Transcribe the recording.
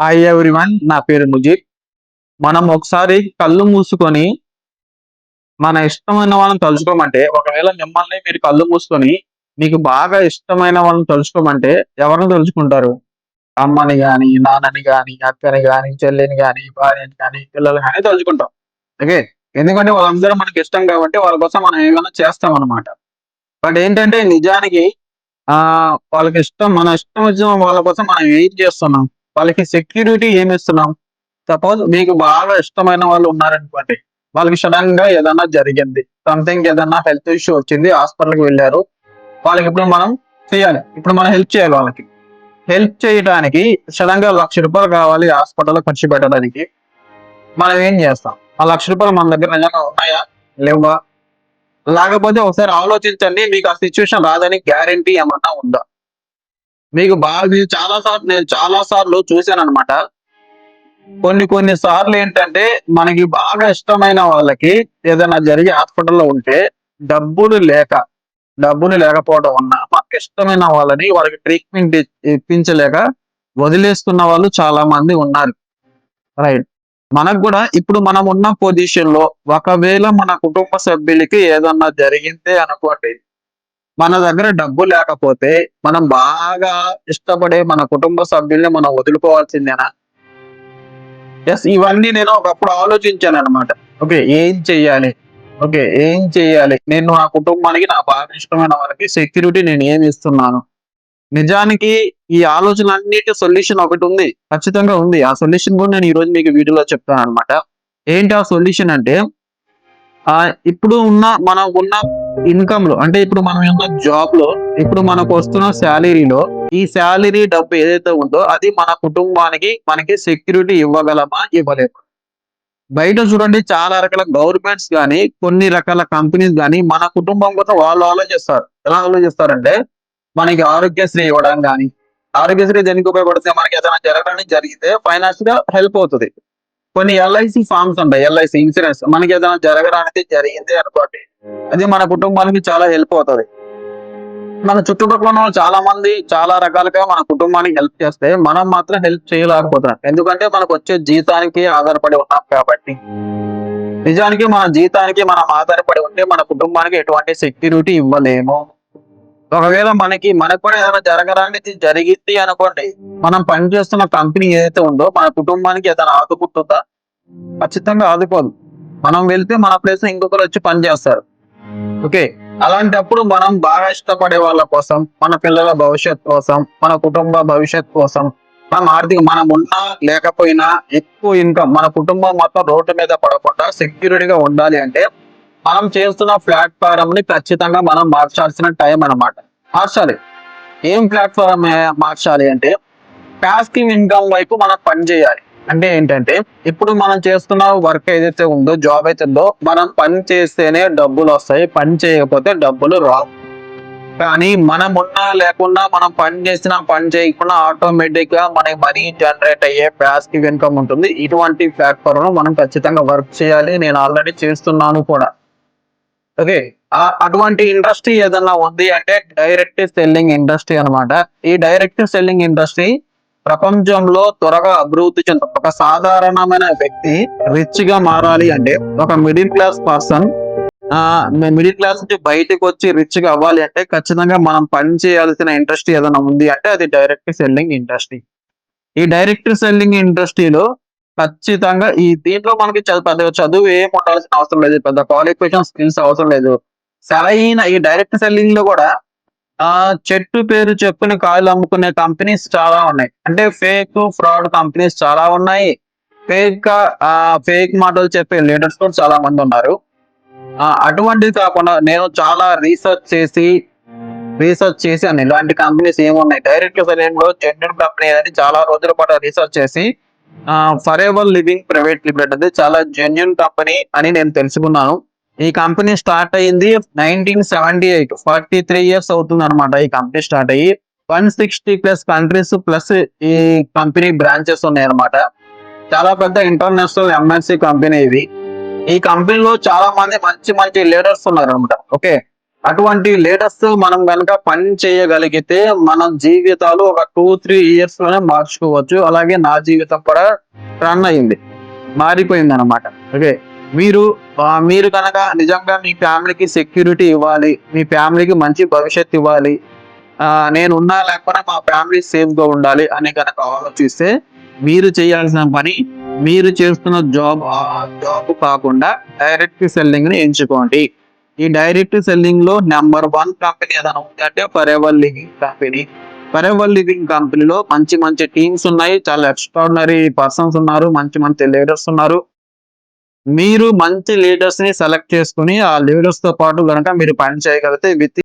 Hi everyone నా పేరు ముజీబ్. మనం ఒకసారి కళ్ళు మూసుకొని మన ఇష్టమైన వాళ్ళని తలుచుకోమంటే ఒకవేళ మిమ్మల్ని మీరు కళ్ళు మూసుకొని మీకు బాగా ఇష్టమైన వాళ్ళని తలుచుకోమంటే ఎవరిని తలుచుకుంటారు? అమ్మని కానీ నాన్నని కానీ అక్కని కానీ చెల్లిని కానీ భార్యని కానీ పిల్లలు కానీ తలుచుకుంటాం. ఓకే? ఎందుకంటే వాళ్ళందరూ మనకి ఇష్టం కాబట్టి వాళ్ళ కోసం మనం ఏమైనా చేస్తాం అనమాట బట్ ఏంటంటే నిజానికి ఆ వాళ్ళకి ఇష్టం మన ఇష్టం వచ్చిన వాళ్ళ కోసం మనం ఏం చేస్తున్నాం? వాళ్ళకి సెక్యూరిటీ ఏమి ఇస్తున్నాం? సపోజ్ మీకు బాగా ఇష్టమైన వాళ్ళు ఉన్నారనుకోండి వాళ్ళకి సడన్గా ఏదైనా జరిగింది సంథింగ్ ఏదైనా హెల్త్ ఇష్యూ వచ్చింది హాస్పిటల్కి వెళ్ళారు వాళ్ళకి ఇప్పుడు మనం చేయాలి. ఇప్పుడు మనం హెల్ప్ చేయాలి వాళ్ళకి. హెల్ప్ చేయడానికి సడన్గా లక్ష రూపాయలు కావాలి హాస్పిటల్లో ఖర్చు పెట్టడానికి. మనం ఏం చేస్తాం? ఆ లక్ష రూపాయలు మన దగ్గర నిజంగా ఉన్నాయా? లేవా? లేకపోతే ఒకసారి ఆలోచించండి మీకు ఆ సిచ్యువేషన్ రాదని గ్యారంటీ ఏమన్నా ఉందా? మీకు బాగా చాలా సార్లు నేను చాలా సార్లు చూశాను అనమాట కొన్ని కొన్ని సార్లు ఏంటంటే మనకి బాగా ఇష్టమైన వాళ్ళకి ఏదైనా జరిగి హాస్పిటల్లో ఉంటే డబ్బులు లేక డబ్బులు లేకపోవడం వల్ల మనకి ఇష్టమైన వాళ్ళని వాళ్ళకి ట్రీట్మెంట్ ఇప్పించలేక వదిలేస్తున్న వాళ్ళు చాలా మంది ఉన్నారు. రైట్. మనకు కూడా ఇప్పుడు మనం ఉన్న పొజిషన్లో ఒకవేళ మన కుటుంబ సభ్యులకి ఏదన్నా జరిగిందే అనుకోండి మన దగ్గర డబ్బు లేకపోతే మనం బాగా ఇష్టపడే మన కుటుంబ సభ్యుల్ని మనం వదులుకోవాల్సిందేనా? ఎస్ ఇవన్నీ నేను ఒకప్పుడు ఆలోచించాను అనమాట ఓకే ఏం చెయ్యాలి? ఓకే ఏం చెయ్యాలి? నేను నా కుటుంబానికి నా బాగా ఇష్టమైన వారికి సెక్యూరిటీ నేను ఏమి ఇస్తున్నాను? నిజానికి ఈ ఆలోచన అన్నిటి సొల్యూషన్ ఒకటి ఉంది. ఖచ్చితంగా ఉంది. ఆ సొల్యూషన్ కూడా నేను ఈ రోజు మీకు వీడియోలో చెప్తాను అనమాట ఏంటి ఆ సొల్యూషన్ అంటే ఆ ఇప్పుడు ఉన్న మనం ఉన్న ఇన్కమ్లో అంటే ఇప్పుడు మనం ఉన్న జాబ్లో ఇప్పుడు మనకు వస్తున్న శాలరీలో ఈ శాలరీ డబ్బు ఏదైతే ఉందో అది మన కుటుంబానికి మనకి సెక్యూరిటీ ఇవ్వగలమా? ఇవ్వలేము బయట చూడండి చాలా రకాల గవర్నమెంట్స్ కానీ కొన్ని రకాల కంపెనీస్ కానీ మన కుటుంబం కోసం వాళ్ళు ఆలోచిస్తారు. ఎలా ఆలోచిస్తారంటే మనకి ఆరోగ్యశ్రీ ఇవ్వడం కానీ ఆరోగ్యశ్రీ దేనికి ఉపయోగపడితే మనకి ఏదైనా జరగడానికి జరిగితే ఫైనాన్స్గా హెల్ప్ అవుతుంది. కొన్ని ఎల్ఐసి ఫార్మ్స్ ఉంటాయి ఎల్ఐసి ఇన్సూరెన్స్ మనకి ఏదైనా జరగడానికి జరిగింది అనుకోండి అది మన కుటుంబానికి చాలా హెల్ప్ అవుతుంది. మన చుట్టుపక్కల ఉన్న చాలా మంది చాలా రకాలుగా మన కుటుంబానికి హెల్ప్ చేస్తే మనం మాత్రం హెల్ప్ చేయలేకపోతున్నాం. ఎందుకంటే మనకు వచ్చే జీతానికి ఆధారపడి ఉన్నాం కాబట్టి. నిజానికి మన జీతానికి మనం ఆధారపడి ఉంటే మన కుటుంబానికి ఎటువంటి సెక్యూరిటీ ఇవ్వలేము. ఒకవేళ మనకి మనకు కూడా ఏదైనా జరగడానికి జరిగింది అనుకోండి మనం పనిచేస్తున్న కంపెనీ ఏదైతే ఉందో మన కుటుంబానికి ఏదైనా ఆదుకుంటుందా? ఖచ్చితంగా ఆదుకోదు. మనం వెళ్తే మన ప్లేస్ ఇంకొకరు వచ్చి పని చేస్తారు. ఓకే? అలాంటప్పుడు మనం బాగా ఇష్టపడే వాళ్ళ కోసం మన పిల్లల భవిష్యత్ కోసం మన కుటుంబ భవిష్యత్ కోసం మనం ఆర్థిక మనం ఉన్నా లేకపోయినా ఎక్కువ ఇన్కమ్ మన కుటుంబం మొత్తం రోడ్డు మీద పడకుండా సెక్యూరిటీగా ఉండాలి అంటే మనం చేస్తున్న ప్లాట్ఫారం ని ఖచ్చితంగా మనం మార్చాల్సిన టైం అన్నమాట. మార్చాలి ఏం ప్లాట్ఫారం మార్చాలి అంటే ప్యాసివ్ ఇన్కమ్ వైపు మనం పని చేయాలి. అంటే ఏంటంటే ఇప్పుడు మనం చేస్తున్న వర్క్ ఏదైతే ఉందో జాబ్ అయితే ఉందో మనం పని చేస్తేనే డబ్బులు వస్తాయి పని చేయకపోతే డబ్బులు రావు. కానీ మనం ఉన్నా లేకుండా మనం పని చేసినా పని చేయకుండా ఆటోమేటిక్గా మనకి మనీ జనరేట్ అయ్యే ప్యాస్కివ్ ఇన్కమ్ ఉంటుంది. ఇటువంటి ప్లాట్ఫామ్లో మనం ఖచ్చితంగా వర్క్ చేయాలి. నేను ఆల్రెడీ చేస్తున్నాను కూడా. ఓకే అటువంటి ఇండస్ట్రీ ఏదైనా ఉంది అంటే డైరెక్ట్ సెల్లింగ్ ఇండస్ట్రీ అన్నమాట. ఈ డైరెక్ట్ సెల్లింగ్ ఇండస్ట్రీ ప్రపంచంలో త్వరగా అభివృద్ధి చెంది ఒక సాధారణమైన వ్యక్తి రిచ్గా మారాలి అంటే ఒక middle class person middle class నుంచి బయటకు వచ్చి రిచ్గా అవ్వాలి అంటే ఖచ్చితంగా మనం పని చేయాల్సిన ఇండస్ట్రీ ఏదైనా ఉంది అంటే అది డైరెక్ట్ సెల్లింగ్ ఇండస్ట్రీ. ఈ డైరెక్ట్ సెల్లింగ్ ఇండస్ట్రీలో ఖచ్చితంగా ఈ దీంట్లో మనకి పెద్ద చదువు ఏం ఉండాల్సిన అవసరం లేదు. పెద్ద క్వాలిఫికేషన్ స్కిల్స్ అవసరం లేదు. సరైన ఈ డైరెక్ట్ సెల్లింగ్లో కూడా ఆ చెట్టు పేరు చెప్పుని కాయలు అమ్ముకునే కంపెనీస్ చాలా ఉన్నాయి. అంటే ఫేక్ ఫ్రాడ్ కంపెనీస్ చాలా ఉన్నాయి. ఫేక్ ఆ ఫేక్ మాటలు చెప్పే లీడర్స్ కూడా చాలా మంది ఉన్నారు. ఆ అటువంటిది కాకుండా నేను చాలా రీసెర్చ్ చేసి రీసెర్చ్ చేసి అని ఇలాంటి కంపెనీస్ ఏమున్నాయి? డైరెక్ట్ సెల్లింగ్లో జెన్యున్ కంపెనీ అని చాలా రోజుల పాటు రీసెర్చ్ చేసి Forever Living private limited అది చాలా జెన్యున్ కంపెనీ అని నేను తెలుసుకున్నాను. ఈ కంపెనీ స్టార్ట్ అయ్యింది nineteen seventy eight forty three years అవుతుంది అనమాట ఈ కంపెనీ స్టార్ట్ అయ్యి. One sixty plus countries plus ఈ కంపెనీ బ్రాంచెస్ ఉన్నాయన్నమాట. చాలా పెద్ద ఇంటర్నేషనల్ ఎంఎన్సీ కంపెనీ ఇది. ఈ కంపెనీలో చాలా మంది మంచి మంచి లీడర్స్ ఉన్నారు అనమాట ఓకే అటువంటి లేటెస్ట్ మనం కనుక పని చేయగలిగితే మన జీవితాలు ఒక టూ త్రీ ఇయర్స్లోనే మార్చుకోవచ్చు. అలాగే నా జీవితం కూడా రన్ అయింది. మారిపోయింది అనమాట ఓకే. మీరు మీరు కనుక నిజంగా మీ ఫ్యామిలీకి సెక్యూరిటీ ఇవ్వాలి మీ ఫ్యామిలీకి మంచి భవిష్యత్తు ఇవ్వాలి నేను ఉన్నా లేకపోయినా మా ఫ్యామిలీ సేఫ్గా ఉండాలి అని కనుక ఆలోచిస్తే మీరు చేయాల్సిన పని మీరు చేస్తున్న జాబ్ జాబ్ కాకుండా డైరెక్ట్ సెల్లింగ్ని ఎంచుకోండి. ఈ డైరెక్ట్ సెల్లింగ్లో నెంబర్ వన్ కంపెనీ ఏదైనా ఉంది అంటే Forever Living company. Forever Living కంపెనీలో మంచి మంచి టీమ్స్ ఉన్నాయి. చాలా ఎక్స్ట్రాడినరీ పర్సన్స్ ఉన్నారు. మంచి మంచి లీడర్స్ ఉన్నారు. మీరు మంచి లీడర్స్ని సెలెక్ట్ చేసుకుని ఆ లీడర్స్తో పాటు కనుక మీరు పని చేయగలిగితే విత్